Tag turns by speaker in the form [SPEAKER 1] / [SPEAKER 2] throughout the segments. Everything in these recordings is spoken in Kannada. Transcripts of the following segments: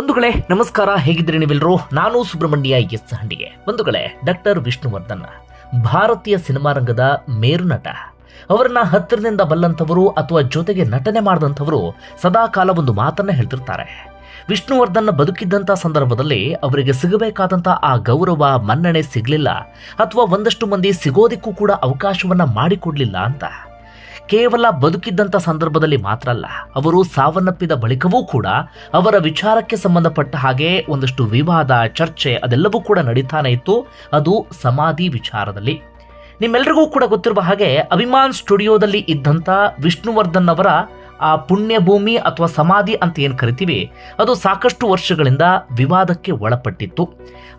[SPEAKER 1] ಬಂಧುಗಳೇ, ನಮಸ್ಕಾರ. ಹೇಗಿದ್ದೀರಿ ನೀವೆಲ್ಲರೂ ನಾನು ಸುಬ್ರಹ್ಮಣ್ಯ ಎಸ್ ಹಂಡಿಗೆ. ಬಂಧುಗಳೇ, ಡಾಕ್ಟರ್ ವಿಷ್ಣುವರ್ಧನ್, ಭಾರತೀಯ ಸಿನಿಮಾ ರಂಗದ ಮೇರು ನಟ. ಅವರನ್ನ ಹತ್ತಿರದಿಂದ ಬಲ್ಲಂಥವರು ಅಥವಾ ಜೊತೆಗೆ ನಟನೆ ಮಾಡಿದಂಥವರು ಸದಾಕಾಲ ಒಂದು ಮಾತನ್ನ ಹೇಳ್ತಿರ್ತಾರೆ. ವಿಷ್ಣುವರ್ಧನ್ ಬದುಕಿದ್ದಂಥ ಸಂದರ್ಭದಲ್ಲಿ ಅವರಿಗೆ ಸಿಗಬೇಕಾದಂಥ ಆ ಗೌರವ, ಮನ್ನಣೆ ಸಿಗಲಿಲ್ಲ. ಅಥವಾ ಒಂದಷ್ಟು ಮಂದಿ ಸಿಗೋದಿಕ್ಕೂ ಕೂಡ ಅವಕಾಶವನ್ನ ಮಾಡಿಕೊಡ್ಲಿಲ್ಲ ಅಂತ. ಕೇವಲ ಬದುಕಿದ್ದಂಥ ಸಂದರ್ಭದಲ್ಲಿ ಮಾತ್ರ ಅಲ್ಲ, ಅವರು ಸಾವನ್ನಪ್ಪಿದ ಬಳಿಕವೂ ಕೂಡ ಅವರ ವಿಚಾರಕ್ಕೆ ಸಂಬಂಧಪಟ್ಟ ಹಾಗೆ ಒಂದಷ್ಟು ವಿವಾದ, ಚರ್ಚೆ ಅದೆಲ್ಲವೂ ಕೂಡ ನಡೀತಾನೆ ಇತ್ತು. ಅದು ಸಮಾಧಿ ವಿಚಾರದಲ್ಲಿ. ನಿಮ್ಮೆಲ್ಲರಿಗೂ ಕೂಡ ಗೊತ್ತಿರುವ ಹಾಗೆ ಅಭಿಮಾನ್ ಸ್ಟುಡಿಯೋದಲ್ಲಿ ಇದ್ದಂಥ ವಿಷ್ಣುವರ್ಧನ್ ಅವರ ಆ ಪುಣ್ಯ ಭೂಮಿ ಅಥವಾ ಸಮಾಧಿ ಅಂತ ಏನು ಕರಿತೀವಿ? ಅದು ಸಾಕಷ್ಟು ವರ್ಷಗಳಿಂದ ವಿವಾದಕ್ಕೆ ಒಳಪಟ್ಟಿತ್ತು.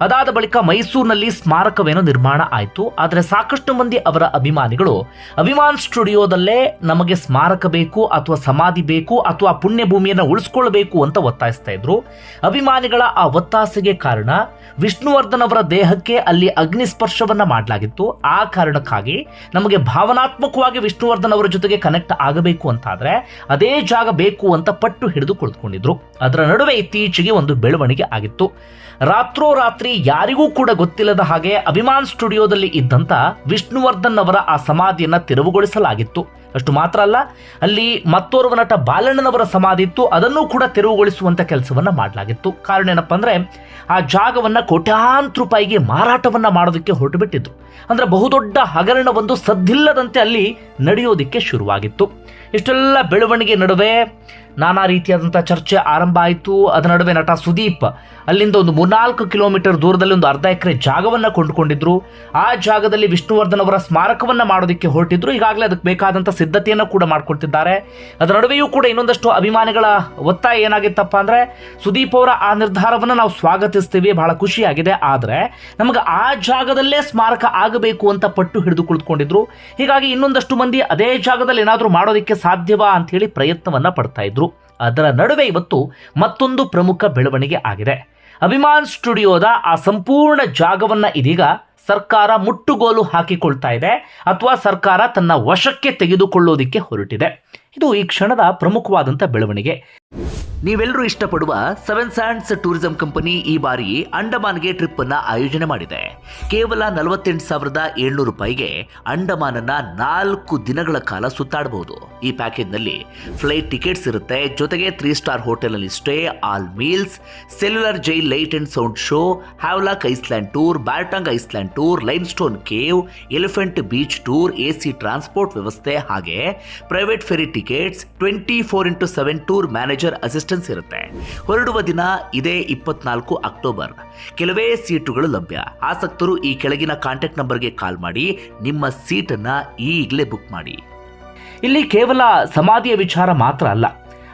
[SPEAKER 1] ಅದಾದ ಬಳಿಕ ಮೈಸೂರಿನಲ್ಲಿ ಸ್ಮಾರಕವೇನೋ ನಿರ್ಮಾಣ ಆಯಿತು. ಆದರೆ ಸಾಕಷ್ಟು ಮಂದಿ ಅವರ ಅಭಿಮಾನಿಗಳು, ಅಭಿಮಾನ್ ಸ್ಟುಡಿಯೋದಲ್ಲೇ ನಮಗೆ ಸ್ಮಾರಕ ಬೇಕು ಅಥವಾ ಸಮಾಧಿ ಬೇಕು ಅಥವಾ ಪುಣ್ಯಭೂಮಿಯನ್ನು ಉಳಿಸ್ಕೊಳ್ಬೇಕು ಅಂತ ಒತ್ತಾಯಿಸ್ತಾ ಇದ್ರು. ಅಭಿಮಾನಿಗಳ ಆ ಒತ್ತಾಸೆಗೆ ಕಾರಣ ವಿಷ್ಣುವರ್ಧನ್ ಅವರ ದೇಹಕ್ಕೆ ಅಲ್ಲಿ ಅಗ್ನಿಸ್ಪರ್ಶವನ್ನ ಮಾಡಲಾಗಿತ್ತು. ಆ ಕಾರಣಕ್ಕಾಗಿ ನಮಗೆ ಭಾವನಾತ್ಮಕವಾಗಿ ವಿಷ್ಣುವರ್ಧನ್ ಅವರ ಜೊತೆಗೆ ಕನೆಕ್ಟ್ ಆಗಬೇಕು ಅಂತಾದ್ರೆ ಅದೇ ಜಾಗ ಬೇಕು ಅಂತ ಪಟ್ಟು ಹಿಡಿದು ಕುಳಿತುಕೊಂಡಿದ್ರು ಅದರ ನಡುವೆ ಇತ್ತೀಚೆಗೆ ಒಂದು ಬೆಳವಣಿಗೆ ಆಗಿತ್ತು. ರಾತ್ರೋರಾತ್ರಿ ಯಾರಿಗೂ ಕೂಡ ಗೊತ್ತಿಲ್ಲದ ಹಾಗೆ ಅಭಿಮಾನ್ ಸ್ಟುಡಿಯೋದಲ್ಲಿ ಇದ್ದಂತ ವಿಷ್ಣುವರ್ಧನ್ ಅವರ ಆ ಸಮಾಧಿಯನ್ನು ತೆರವುಗೊಳಿಸಲಾಗಿತ್ತು. ಅಷ್ಟು ಮಾತ್ರ ಅಲ್ಲ, ಅಲ್ಲಿ ಮತ್ತೋರ್ವ ನಟ ಬಾಲಣ್ಣನವರ ಸಮಾಧಿ ಇತ್ತು, ಅದನ್ನು ಕೂಡ ತೆರವುಗೊಳಿಸುವಂತ ಕೆಲಸವನ್ನ ಮಾಡಲಾಗಿತ್ತು. ಕಾರಣ ಏನಪ್ಪ ಅಂದ್ರೆ, ಆ ಜಾಗವನ್ನ ಕೋಟ್ಯಾಂತರ ರೂಪಾಯಿಗೆ ಮಾರಾಟವನ್ನ ಮಾಡೋದಕ್ಕೆ ಹೊರಟು ಬಿಟ್ಟಿದ್ರು ಅಂದ್ರೆ ಬಹುದೊಡ್ಡ ಹಗರಣವೊಂದು ಸದ್ದಿಲ್ಲದಂತೆ ಅಲ್ಲಿ ನಡೆಯೋದಿಕ್ಕೆ ಶುರುವಾಗಿತ್ತು. ಇಷ್ಟೆಲ್ಲ ಬೆಳವಣಿಗೆ ನಡುವೆ ನಾನಾ ರೀತಿಯಾದಂಥ ಚರ್ಚೆ ಆರಂಭ ಆಯಿತು. ಅದರ ನಡುವೆ ನಟ ಸುದೀಪ್ ಅಲ್ಲಿಂದ ಒಂದು ಮೂರ್ನಾಲ್ಕು ಕಿಲೋಮೀಟರ್ ದೂರದಲ್ಲಿ ಒಂದು ಅರ್ಧ ಎಕರೆ ಜಾಗವನ್ನು ಕೊಂಡುಕೊಂಡಿದ್ರು. ಆ ಜಾಗದಲ್ಲಿ ವಿಷ್ಣುವರ್ಧನ್ ಅವರ ಸ್ಮಾರಕವನ್ನ ಮಾಡೋದಕ್ಕೆ ಹೊರಟಿದ್ರು. ಈಗಾಗಲೇ ಅದಕ್ಕೆ ಬೇಕಾದಂಥ ಸಿದ್ಧತೆಯನ್ನು ಕೂಡ ಮಾಡ್ಕೊಳ್ತಿದ್ದಾರೆ ಅದರ ನಡುವೆಯೂ ಕೂಡ ಇನ್ನೊಂದಷ್ಟು ಅಭಿಮಾನಿಗಳ ಒತ್ತಾಯ ಏನಾಗಿತ್ತಪ್ಪ ಅಂದರೆ, ಸುದೀಪ್ ಅವರ ಆ ನಿರ್ಧಾರವನ್ನು ನಾವು ಸ್ವಾಗತಿಸ್ತೀವಿ, ಬಹಳ ಖುಷಿಯಾಗಿದೆ. ಆದರೆ, ನಮಗೆ ಆ ಜಾಗದಲ್ಲೇ ಸ್ಮಾರಕ ಆಗಬೇಕು ಅಂತ ಪಟ್ಟು ಹಿಡಿದು ಕುಳಿತುಕೊಂಡಿದ್ರು. ಹೀಗಾಗಿ ಇನ್ನೊಂದಷ್ಟು ಮಂದಿ ಅದೇ ಜಾಗದಲ್ಲಿ ಏನಾದರೂ ಮಾಡೋದಕ್ಕೆ ಸಾಧ್ಯವಾ ಅಂತ ಹೇಳಿ ಪ್ರಯತ್ನವನ್ನ ಪಡ್ತಾ ಇದ್ರು. ಅದರ ನಡುವೆ ಇವತ್ತು ಮತ್ತೊಂದು ಪ್ರಮುಖ ಬೆಳವಣಿಗೆ ಆಗಿದೆ. ಅಭಿಮಾನ್ ಸ್ಟುಡಿಯೋದ ಆ ಸಂಪೂರ್ಣ ಜಾಗವನ್ನ ಇದೀಗ ಸರ್ಕಾರ ಮುಟ್ಟುಗೋಲು ಹಾಕಿಕೊಳ್ತಾ ಇದೆ ಅಥವಾ ಸರ್ಕಾರ ತನ್ನ ವಶಕ್ಕೆ ತೆಗೆದುಕೊಳ್ಳೋದಿಕ್ಕೆ ಹೊರಟಿದೆ. ಇದು ಈ ಕ್ಷಣದ ಪ್ರಮುಖವಾದಂಥ ಬೆಳವಣಿಗೆ. ನೀವೆಲ್ಲರೂ ಇಷ್ಟಪಡುವ ಸೆವೆನ್ ಸ್ಯಾಂಡ್ಸ್ ಟೂರಿಸಂ ಕಂಪನಿ ಈ ಬಾರಿ ಅಂಡಮಾನ್ಗೆ ಟ್ರಿಪ್ ಅನ್ನ ಆಯೋಜನೆ ಮಾಡಿದೆ. ಕೇವಲ ನಲವತ್ತೆಂಟು ಸಾವಿರದ ಏಳ್ನೂರು ರೂಪಾಯಿಗೆ ಅಂಡಮಾನನ್ನ ನಾಲ್ಕು ದಿನಗಳ ಕಾಲ ಸುತ್ತಾಡಬಹುದು. ಈ ಪ್ಯಾಕೇಜ್ನಲ್ಲಿ ಫ್ಲೈಟ್ ಟಿಕೆಟ್ಸ್ ಇರುತ್ತೆ. ಜೊತೆಗೆ ತ್ರೀ ಸ್ಟಾರ್ ಹೋಟೆಲ್ ಅಲ್ಲಿ stay, all meals, cellular jail light and sound show, Havelock island tour Baratang island tour limestone cave, elephant beach tour, a transport ವ್ಯವಸ್ಥೆ ಹಾಗೆ. Private ferry tickets, twenty four into seven tour manager assistance ಇರುತ್ತೆ. ಹೊರಡುವ ದಿನ ಇದೇ ಇಪ್ಪತ್ನಾಲ್ಕು ಅಕ್ಟೋಬರ್. ಕೆಲವೇ ಸೀಟುಗಳು ಲಭ್ಯ. ಆಸಕ್ತರು ಈ ಕೆಳಗಿನ ಕಾಂಟ್ಯಾಕ್ಟ್ ನಂಬರ್ಗೆ ಕಾಲ್ ಮಾಡಿ ನಿಮ್ಮ ಸೀಟನ್ನ ಈಗಲೇ ಬುಕ್ ಮಾಡಿ. ಇಲ್ಲಿ ಕೇವಲ ಸಮಾಧಿಯ ವಿಚಾರ ಮಾತ್ರ ಅಲ್ಲ.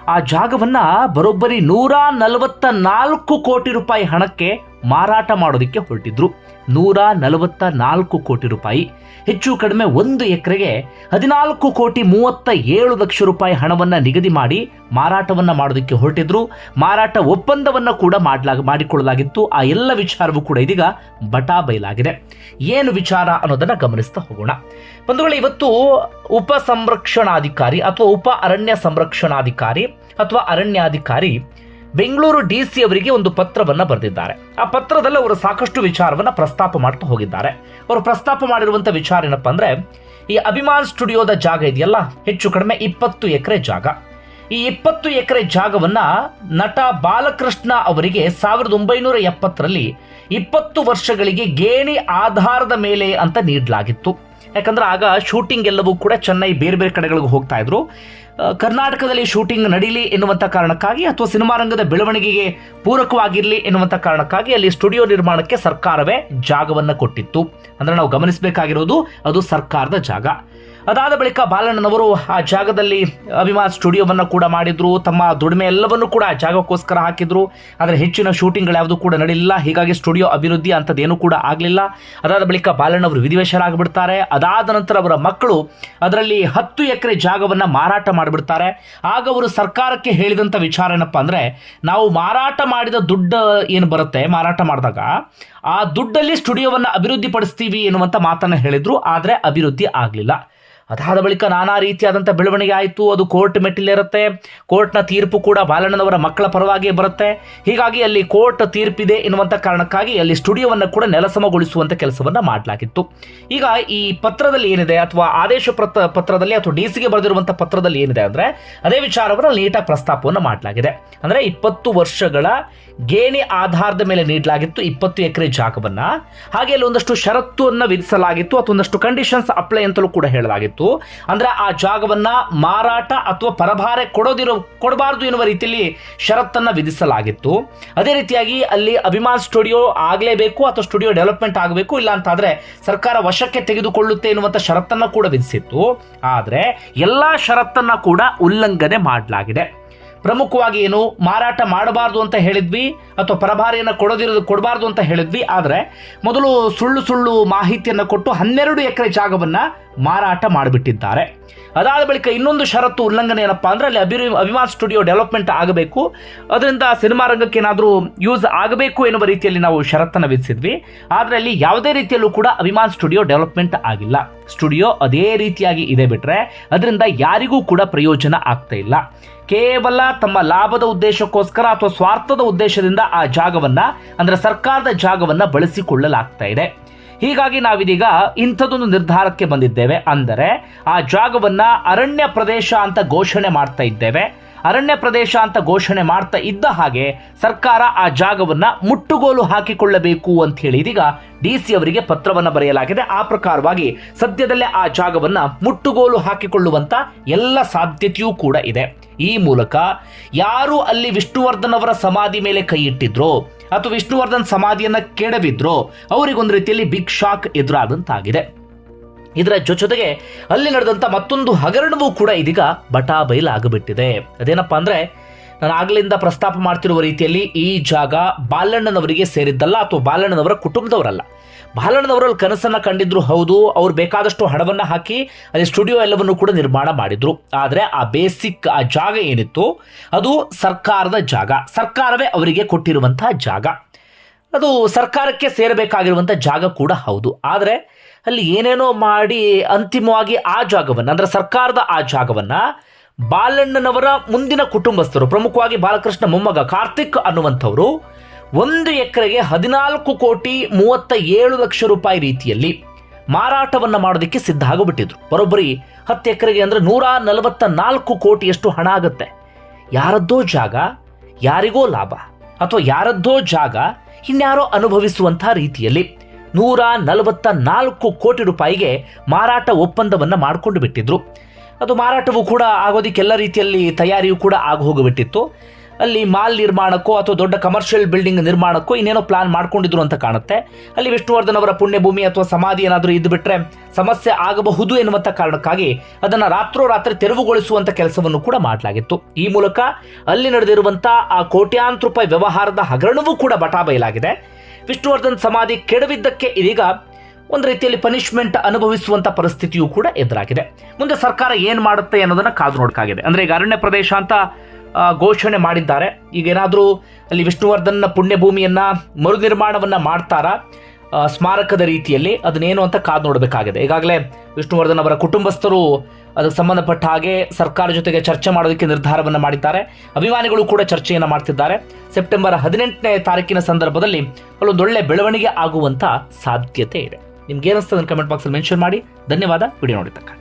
[SPEAKER 1] ಆ ಜಾಗವನ್ನ ಬರೋಬ್ಬರಿ ನೂರ ನಲವತ್ತ ನಾಲ್ಕು ಕೋಟಿ ರೂಪಾಯಿ ಹಣಕ್ಕೆ ಮಾರಾಟ ಮಾಡೋದಕ್ಕೆ ಹೊರಟಿದ್ರು. ನೂರ ನಲವತ್ತ ನಾಲ್ಕು ಕೋಟಿ ರೂಪಾಯಿ. ಹೆಚ್ಚು ಕಡಿಮೆ ಒಂದು ಎಕರೆಗೆ ಹದಿನಾಲ್ಕು ಕೋಟಿ ಮೂವತ್ತ ಏಳು ಲಕ್ಷ ರೂಪಾಯಿ ಹಣವನ್ನು ನಿಗದಿ ಮಾಡಿ ಮಾರಾಟವನ್ನು ಮಾಡೋದಕ್ಕೆ ಹೊರಟಿದ್ರು. ಮಾರಾಟ ಒಪ್ಪಂದವನ್ನು ಕೂಡ ಮಾಡಲಾಗ, ಮಾಡಿಕೊಳ್ಳಲಾಗಿತ್ತು. ಆ ಎಲ್ಲ ವಿಚಾರವೂ ಕೂಡ ಇದೀಗ ಬಟಾ ಬಯಲಾಗಿದೆ. ಏನು ವಿಚಾರ ಅನ್ನೋದನ್ನು ಗಮನಿಸ್ತಾ ಹೋಗೋಣ. ಬಂಧುಗಳೇ, ಇವತ್ತು ಉಪ ಸಂರಕ್ಷಣಾಧಿಕಾರಿ ಅಥವಾ ಉಪ ಅರಣ್ಯ ಸಂರಕ್ಷಣಾಧಿಕಾರಿ ಅಥವಾ ಅರಣ್ಯಾಧಿಕಾರಿ ಬೆಂಗಳೂರು ಡಿ ಸಿ ಅವರಿಗೆ ಒಂದು ಪತ್ರವನ್ನ ಬರೆದಿದ್ದಾರೆ. ಆ ಪತ್ರದಲ್ಲಿ ಅವರು ಸಾಕಷ್ಟು ವಿಚಾರವನ್ನ ಪ್ರಸ್ತಾಪ ಮಾಡ್ತಾ ಹೋಗಿದ್ದಾರೆ. ಅವರು ಪ್ರಸ್ತಾಪ ಮಾಡಿರುವಂತ ವಿಚಾರ ಏನಪ್ಪ ಅಂದ್ರೆ, ಈ ಅಭಿಮಾನ್ ಸ್ಟುಡಿಯೋದ ಜಾಗ ಇದೆಯಲ್ಲ, ಹೆಚ್ಚು ಕಡಿಮೆ ಇಪ್ಪತ್ತು ಎಕರೆ ಜಾಗ. ಈ ಇಪ್ಪತ್ತು ಎಕರೆ ಜಾಗವನ್ನ ನಟ ಬಾಲಕೃಷ್ಣ ಅವರಿಗೆ ಸಾವಿರದ ಒಂಬೈನೂರ ಎಪ್ಪತ್ತರಲ್ಲಿ ಇಪ್ಪತ್ತು ವರ್ಷಗಳಿಗೆ ಗೇಣಿ ಆಧಾರದ ಮೇಲೆ ಅಂತ ನೀಡಲಾಗಿತ್ತು. ಯಾಕಂದ್ರೆ ಆಗ ಶೂಟಿಂಗ್ ಎಲ್ಲವೂ ಕೂಡ ಚೆನ್ನೈ ಬೇರೆ ಬೇರೆ ಕಡೆಗಳಿಗೆ ಹೋಗ್ತಾ ಇದ್ರು. ಕರ್ನಾಟಕದಲ್ಲಿ ಶೂಟಿಂಗ್ ನಡೀಲಿ ಎನ್ನುವಂಥ ಕಾರಣಕ್ಕಾಗಿ ಅಥವಾ ಸಿನಿಮಾ ರಂಗದ ಬೆಳವಣಿಗೆಗೆ ಪೂರಕವಾಗಿರಲಿ ಎನ್ನುವಂಥ ಕಾರಣಕ್ಕಾಗಿ ಅಲ್ಲಿ ಸ್ಟುಡಿಯೋ ನಿರ್ಮಾಣಕ್ಕೆ ಸರ್ಕಾರವೇ ಜಾಗವನ್ನು ಕೊಟ್ಟಿತ್ತು. ಅಂದ್ರೆ ನಾವು ಗಮನಿಸಬೇಕಾಗಿರೋದು ಅದು ಸರ್ಕಾರದ ಜಾಗ. ಅದಾದ ಬಳಿಕ ಬಾಲಣ್ಣನವರು ಆ ಜಾಗದಲ್ಲಿ ಅಭಿಮಾನ್ ಸ್ಟುಡಿಯೋವನ್ನು ಕೂಡ ಮಾಡಿದ್ರು. ತಮ್ಮ ದುಡಿಮೆ ಎಲ್ಲವನ್ನು ಕೂಡ ಆ ಜಾಗಕ್ಕೋಸ್ಕರ ಹಾಕಿದ್ರು. ಆದರೆ ಹೆಚ್ಚಿನ ಶೂಟಿಂಗ್ಗಳು ಯಾವುದು ಕೂಡ ನಡೆಯಲಿಲ್ಲ ಹೀಗಾಗಿ ಸ್ಟುಡಿಯೋ ಅಭಿವೃದ್ಧಿ ಅಂಥದ್ದೇನೂ ಕೂಡ ಆಗಲಿಲ್ಲ. ಅದಾದ ಬಳಿಕ ಬಾಲಣ್ಣವರು ವಿಧಿವಶರಾಗಿಬಿಡ್ತಾರೆ. ಅದಾದ ನಂತರ ಅವರ ಮಕ್ಕಳು ಅದರಲ್ಲಿ ಹತ್ತು ಎಕರೆ ಜಾಗವನ್ನು ಮಾರಾಟ ಮಾಡಿಬಿಡ್ತಾರೆ. ಆಗ ಅವರು ಸರ್ಕಾರಕ್ಕೆ ಹೇಳಿದಂಥ ವಿಚಾರ ಏನಪ್ಪ ಅಂದರೆ, ನಾವು ಮಾರಾಟ ಮಾಡಿದ ದುಡ್ಡು ಏನು ಬರುತ್ತೆ? ಮಾರಾಟ ಮಾಡಿದಾಗ ಆ ದುಡ್ಡಲ್ಲಿ ಸ್ಟುಡಿಯೋವನ್ನು ಅಭಿವೃದ್ಧಿಪಡಿಸ್ತೀವಿ ಎನ್ನುವಂಥ ಮಾತನ್ನು ಹೇಳಿದರು. ಆದರೆ ಅಭಿವೃದ್ಧಿ ಆಗಲಿಲ್ಲ. ಅದಾದ ಬಳಿಕ ನಾನಾ ರೀತಿಯಾದಂಥ ಬೆಳವಣಿಗೆ ಆಯಿತು. ಅದು ಕೋರ್ಟ್ ಮೆಟ್ಟಿಲಿರುತ್ತೆ. ಕೋರ್ಟ್ನ ತೀರ್ಪು ಕೂಡ ಬಾಲಣ್ಣನವರ ಮಕ್ಕಳ ಪರವಾಗಿ ಬರುತ್ತೆ. ಹೀಗಾಗಿ ಅಲ್ಲಿ ಕೋರ್ಟ್ ತೀರ್ಪಿದೆ ಎನ್ನುವಂಥ ಕಾರಣಕ್ಕಾಗಿ ಅಲ್ಲಿ ಸ್ಟುಡಿಯೋವನ್ನು ಕೂಡ ನೆಲಸಮಗೊಳಿಸುವಂಥ ಕೆಲಸವನ್ನು ಮಾಡಲಾಗಿತ್ತು. ಈಗ ಈ ಪತ್ರದಲ್ಲಿ ಏನಿದೆ ಅಥವಾ ಆದೇಶ ಪತ್ರ ಪತ್ರದಲ್ಲಿ ಅಥವಾ ಡಿ ಸಿಗೆ ಬರೆದಿರುವಂಥ ಪತ್ರದಲ್ಲಿ ಏನಿದೆ ಅಂದರೆ ಅದೇ ವಿಚಾರವನ್ನು ನೀಟಾಗಿ ಪ್ರಸ್ತಾಪವನ್ನು ಮಾಡಲಾಗಿದೆ. ಅಂದರೆ ಇಪ್ಪತ್ತು ವರ್ಷಗಳ ಗೇಣಿ ಆಧಾರದ ಮೇಲೆ ನೀಡಲಾಗಿತ್ತು ಇಪ್ಪತ್ತು ಎಕರೆ ಜಾಗವನ್ನು. ಹಾಗೆ ಅಲ್ಲಿ ಒಂದಷ್ಟು ಷರತ್ತನ್ನು ವಿಧಿಸಲಾಗಿತ್ತು ಅಥವಾ ಒಂದಷ್ಟು ಕಂಡೀಷನ್ಸ್ ಅಪ್ಲೈ ಅಂತಲೂ ಕೂಡ ಹೇಳಲಾಗಿತ್ತು. ಅಂದ್ರೆ ಆ ಜಾಗವನ್ನ ಮಾರಾಟ ಅಥವಾ ಪರಭಾರೆ ಕೊಡೋದಿರೋ, ಕೊಡಬಾರದು ಎನ್ನುವ ರೀತಿಯಲ್ಲಿ ಷರತ್ತನ್ನ ವಿಧಿಸಲಾಗಿತ್ತು. ಅದೇ ರೀತಿಯಾಗಿ ಅಲ್ಲಿ ಅಭಿಮಾನ್ ಸ್ಟುಡಿಯೋ ಆಗಲೇಬೇಕು ಅಥವಾ ಸ್ಟುಡಿಯೋ ಡೆವಲಪ್ಮೆಂಟ್ ಆಗಬೇಕು, ಇಲ್ಲ ಅಂತಾದ್ರೆ ಸರ್ಕಾರ ವಶಕ್ಕೆ ತೆಗೆದುಕೊಳ್ಳುತ್ತೆ ಎನ್ನುವಂಥ ಷರತ್ತನ್ನ ಕೂಡ ವಿಧಿಸಿತ್ತು. ಆದರೆ ಎಲ್ಲಾ ಷರತ್ತನ್ನ ಕೂಡ ಉಲ್ಲಂಘನೆ ಮಾಡಲಾಗಿದೆ. ಪ್ರಮುಖವಾಗಿ ಏನು ಮಾರಾಟ ಮಾಡಬಾರ್ದು ಅಂತ ಹೇಳಿದ್ವಿ ಅಥವಾ ಪರಭಾರಿಯನ್ನು ಕೊಡೋದಿರೋದು ಕೊಡಬಾರ್ದು ಅಂತ ಹೇಳಿದ್ವಿ. ಆದರೆ ಮೊದಲು ಸುಳ್ಳು ಸುಳ್ಳು ಮಾಹಿತಿಯನ್ನು ಕೊಟ್ಟು ಹನ್ನೆರಡು ಎಕರೆ ಜಾಗವನ್ನು ಮಾರಾಟ ಮಾಡಿಬಿಟ್ಟಿದ್ದಾರೆ. ಅದಾದ ಬಳಿಕ ಇನ್ನೊಂದು ಷರತ್ತು ಉಲ್ಲಂಘನೆ ಏನಪ್ಪ ಅಂದ್ರೆ ಅಲ್ಲಿ ಅಭಿ ಅಭಿಮಾನ್ ಸ್ಟುಡಿಯೋ ಡೆವಲಪ್ಮೆಂಟ್ ಆಗಬೇಕು. ಅದರಿಂದ ಸಿನಿಮಾ ರಂಗಕ್ಕೆ ಏನಾದರೂ ಯೂಸ್ ಆಗಬೇಕು ಎನ್ನುವ ರೀತಿಯಲ್ಲಿ ನಾವು ಷರತ್ತನ್ನು ವಿಧಿಸಿದ್ವಿ. ಆದರೆ ಅಲ್ಲಿ ಯಾವುದೇ ರೀತಿಯಲ್ಲೂ ಕೂಡ ಅಭಿಮಾನ್ ಸ್ಟುಡಿಯೋ ಡೆವಲಪ್ಮೆಂಟ್ ಆಗಿಲ್ಲ. ಸ್ಟುಡಿಯೋ ಅದೇ ರೀತಿಯಾಗಿ ಇದೆ ಬಿಟ್ಟರೆ ಅದರಿಂದ ಯಾರಿಗೂ ಕೂಡ ಪ್ರಯೋಜನ ಆಗ್ತಾ ಇಲ್ಲ. ಕೇವಲ ತಮ್ಮ ಲಾಭದ ಉದ್ದೇಶಕ್ಕೋಸ್ಕರ ಅಥವಾ ಸ್ವಾರ್ಥದ ಉದ್ದೇಶದಿಂದ ಆ ಜಾಗವನ್ನು, ಅಂದ್ರೆ ಸರ್ಕಾರದ ಜಾಗವನ್ನು ಬಳಸಿಕೊಳ್ಳಲಾಗ್ತಾ ಇದೆ. ಹೀಗಾಗಿ ನಾವಿದೀಗ ಇಂಥದ್ದೊಂದು ನಿರ್ಧಾರಕ್ಕೆ ಬಂದಿದ್ದೇವೆ ಅಂದರೆ ಆ ಜಾಗವನ್ನ ಅರಣ್ಯ ಪ್ರದೇಶ ಅಂತ ಘೋಷಣೆ ಮಾಡ್ತಾ ಇದ್ದೇವೆ. ಅರಣ್ಯ ಪ್ರದೇಶ ಅಂತ ಘೋಷಣೆ ಮಾಡ್ತಾ ಇದ್ದ ಹಾಗೆ ಸರ್ಕಾರ ಆ ಜಾಗವನ್ನ ಮುಟ್ಟುಗೋಲು ಹಾಕಿಕೊಳ್ಳಬೇಕು ಅಂತ ಹೇಳಿ ಇದೀಗ ಡಿ ಸಿ ಅವರಿಗೆ ಪತ್ರವನ್ನ ಬರೆಯಲಾಗಿದೆ. ಆ ಪ್ರಕಾರವಾಗಿ ಸದ್ಯದಲ್ಲೇ ಆ ಜಾಗವನ್ನ ಮುಟ್ಟುಗೋಲು ಹಾಕಿಕೊಳ್ಳುವಂತ ಎಲ್ಲ ಸಾಧ್ಯತೆಯೂ ಕೂಡ ಇದೆ. ಈ ಮೂಲಕ ಯಾರು ಅಲ್ಲಿ ವಿಷ್ಣುವರ್ಧನ್ ಅವರ ಸಮಾಧಿ ಮೇಲೆ ಕೈ ಇಟ್ಟಿದ್ರೋ ಅಥವಾ ವಿಷ್ಣುವರ್ಧನ್ ಸಮಾಧಿಯನ್ನ ಕೆಡವಿದ್ರು. ಅವರಿಗೊಂದು ರೀತಿಯಲ್ಲಿ ಬಿಗ್ ಶಾಕ್ ಎದುರಾದಂತಾಗಿದೆ. ಇದರ ಜೊತೆಗೆ ಅಲ್ಲಿ ನಡೆದಂತ ಮತ್ತೊಂದು ಹಗರಣವೂ ಕೂಡ ಇದೀಗ ಬಟಾ ಆಗಿಬಿಟ್ಟಿದೆ ಅದೇನಪ್ಪ ಅಂದ್ರೆ, ನಾನು ಆಗ್ಲಿಂದ ಪ್ರಸ್ತಾಪ ಮಾಡ್ತಿರುವ ರೀತಿಯಲ್ಲಿ ಈ ಜಾಗ ಬಾಲಣ್ಣನವರಿಗೆ ಸೇರಿದ್ದಲ್ಲ, ಅಥವಾ ಬಾಲಣ್ಣನವರ ಕುಟುಂಬದವರಲ್ಲ. ಬಾಲಣ್ಣನವರಲ್ಲಿ ಕನಸನ್ನು ಕಂಡಿದ್ರು ಹೌದು, ಅವ್ರು ಬೇಕಾದಷ್ಟು ಹಣವನ್ನು ಹಾಕಿ ಅಲ್ಲಿ ಸ್ಟುಡಿಯೋ ಎಲ್ಲವನ್ನು ಕೂಡ ನಿರ್ಮಾಣ ಮಾಡಿದ್ರು. ಆದರೆ ಆ ಬೇಸಿಕ್, ಆ ಜಾಗ ಏನಿತ್ತು, ಅದು ಸರ್ಕಾರದ ಜಾಗ. ಸರ್ಕಾರವೇ ಅವರಿಗೆ ಕೊಟ್ಟಿರುವಂತಹ ಜಾಗ. ಅದು ಸರ್ಕಾರಕ್ಕೆ ಸೇರಬೇಕಾಗಿರುವಂಥ ಜಾಗ ಕೂಡ ಹೌದು. ಆದರೆ ಅಲ್ಲಿ ಏನೇನೋ ಮಾಡಿ ಅಂತಿಮವಾಗಿ ಆ ಜಾಗವನ್ನು, ಅಂದರೆ ಸರ್ಕಾರದ ಆ ಜಾಗವನ್ನು ಬಾಲಣ್ಣನವರ ಮುಂದಿನ ಕುಟುಂಬಸ್ಥರು, ಪ್ರಮುಖವಾಗಿ ಬಾಲಕೃಷ್ಣ ಮೊಮ್ಮಗ, ಕಾರ್ತಿಕ್ ಅನ್ನುವಂಥವರು ಒಂದು ಎಕರೆಗೆ ಹದಿನಾಲ್ಕು ಕೋಟಿ ಮೂವತ್ತ ಏಳು ಲಕ್ಷ ರೂಪಾಯಿ ರೀತಿಯಲ್ಲಿ ಮಾರಾಟವನ್ನು ಮಾಡೋದಕ್ಕೆ ಸಿದ್ಧ ಆಗಿಬಿಟ್ಟಿದ್ರು. ಬರೋಬ್ಬರಿ ಹತ್ತು ಎಕರೆಗೆ ಅಂದರೆ ನೂರ ನಲವತ್ತ ನಾಲ್ಕು ಕೋಟಿಯಷ್ಟು ಹಣ ಆಗುತ್ತೆ. ಯಾರದ್ದೋ ಜಾಗ, ಯಾರಿಗೋ ಲಾಭ ಅಥವಾ ಯಾರದ್ದೋ ಜಾಗ ಇನ್ಯಾರೋ ಅನುಭವಿಸುವಂತಹ ರೀತಿಯಲ್ಲಿ ನೂರ ನಲವತ್ತ ನಾಲ್ಕು ಕೋಟಿ ರೂಪಾಯಿಗೆ ಮಾರಾಟ ಒಪ್ಪಂದವನ್ನು ಮಾಡಿಕೊಂಡು ಬಿಟ್ಟಿದ್ರು. ಅದು ಮಾರಾಟವೂ ಕೂಡ ಆಗೋದಕ್ಕೆಲ್ಲ ರೀತಿಯಲ್ಲಿ ತಯಾರಿಯೂ ಕೂಡ ಆಗಿ ಹೋಗಿಬಿಟ್ಟಿತ್ತು ಅಲ್ಲಿ ಮಾಲ್ ನಿರ್ಮಾಣಕ್ಕೋ ಅಥವಾ ದೊಡ್ಡ ಕಮರ್ಷಿಯಲ್ ಬಿಲ್ಡಿಂಗ್ ನಿರ್ಮಾಣಕ್ಕೋ ಇನ್ನೇನೋ ಪ್ಲಾನ್ ಮಾಡ್ಕೊಂಡಿದ್ರು ಅಂತ ಕಾಣುತ್ತೆ. ಅಲ್ಲಿ ವಿಷ್ಣುವರ್ಧನ್ ಅವರ ಪುಣ್ಯಭೂಮಿ ಅಥವಾ ಸಮಾಧಿ ಏನಾದರೂ ಇದ್ದು ಬಿಟ್ರೆ ಸಮಸ್ಯೆ ಆಗಬಹುದು ಎನ್ನುವಂಥ ಕಾರಣಕ್ಕಾಗಿ ಅದನ್ನು ರಾತ್ರೋರಾತ್ರಿ ತೆರವುಗೊಳಿಸುವಂಥ ಕೆಲಸವನ್ನು ಕೂಡ ಮಾಡಲಾಗಿತ್ತು. ಈ ಮೂಲಕ ಅಲ್ಲಿ ನಡೆದಿರುವಂಥ ಆ ಕೋಟ್ಯಾಂತರ ರೂಪಾಯಿ ವ್ಯವಹಾರದ ಹಗರಣವೂ ಕೂಡ ಬಟಾಬಯಲಾಗಿದೆ ವಿಷ್ಣುವರ್ಧನ್ ಸಮಾಧಿ ಕೆಡವಿದ್ದಕ್ಕೆ ಇದೀಗ ಒಂದು ರೀತಿಯಲ್ಲಿ ಪನಿಷ್ಮೆಂಟ್ ಅನುಭವಿಸುವಂಥ ಪರಿಸ್ಥಿತಿಯೂ ಕೂಡ ಎದುರಾಗಿದೆ. ಮುಂದೆ ಸರ್ಕಾರ ಏನು ಮಾಡುತ್ತೆ ಅನ್ನೋದನ್ನು ಕಾದು ನೋಡೋಕ್ಕಾಗಿದೆ ಅಂದರೆ ಈಗ ಅರಣ್ಯ ಪ್ರದೇಶ ಅಂತ ಘೋಷಣೆ ಮಾಡಿದ್ದಾರೆ. ಈಗ ಏನಾದರೂ ಅಲ್ಲಿ ವಿಷ್ಣುವರ್ಧನ್ನ ಪುಣ್ಯಭೂಮಿಯನ್ನ ಮರು ನಿರ್ಮಾಣವನ್ನ ಮಾಡ್ತಾರಾ ಸ್ಮಾರಕದ ರೀತಿಯಲ್ಲಿ ಅದನ್ನೇನು ಅಂತ ಕಾದು ನೋಡಬೇಕಾಗಿದೆ. ಈಗಾಗಲೇ ವಿಷ್ಣುವರ್ಧನ್ ಅವರ ಕುಟುಂಬಸ್ಥರು ಅದಕ್ಕೆ ಸಂಬಂಧಪಟ್ಟ ಹಾಗೆ ಸರ್ಕಾರ ಜೊತೆಗೆ ಚರ್ಚೆ ಮಾಡೋದಕ್ಕೆ ನಿರ್ಧಾರವನ್ನು ಮಾಡಿದ್ದಾರೆ. ಅಭಿಮಾನಿಗಳು ಕೂಡ ಚರ್ಚೆಯನ್ನು ಮಾಡ್ತಿದ್ದಾರೆ. ಸೆಪ್ಟೆಂಬರ್ ಹದಿನೆಂಟನೇ ತಾರೀಕಿನ ಸಂದರ್ಭದಲ್ಲಿ ಅಲ್ಲೊಂದೊಳ್ಳೆ ಬೆಳವಣಿಗೆ ಆಗುವಂತ ಸಾಧ್ಯತೆ ಇದೆ. ನಿಮ್ಗೆ ಏನಿಸ್ತದೆ ಕಮೆಂಟ್ ಬಾಕ್ಸಲ್ಲಿ ಮೆನ್ಷನ್ ಮಾಡಿ. ಧನ್ಯವಾದ. ವಿಡಿಯೋ ನೋಡಿದ್ದಕ್ಕೆ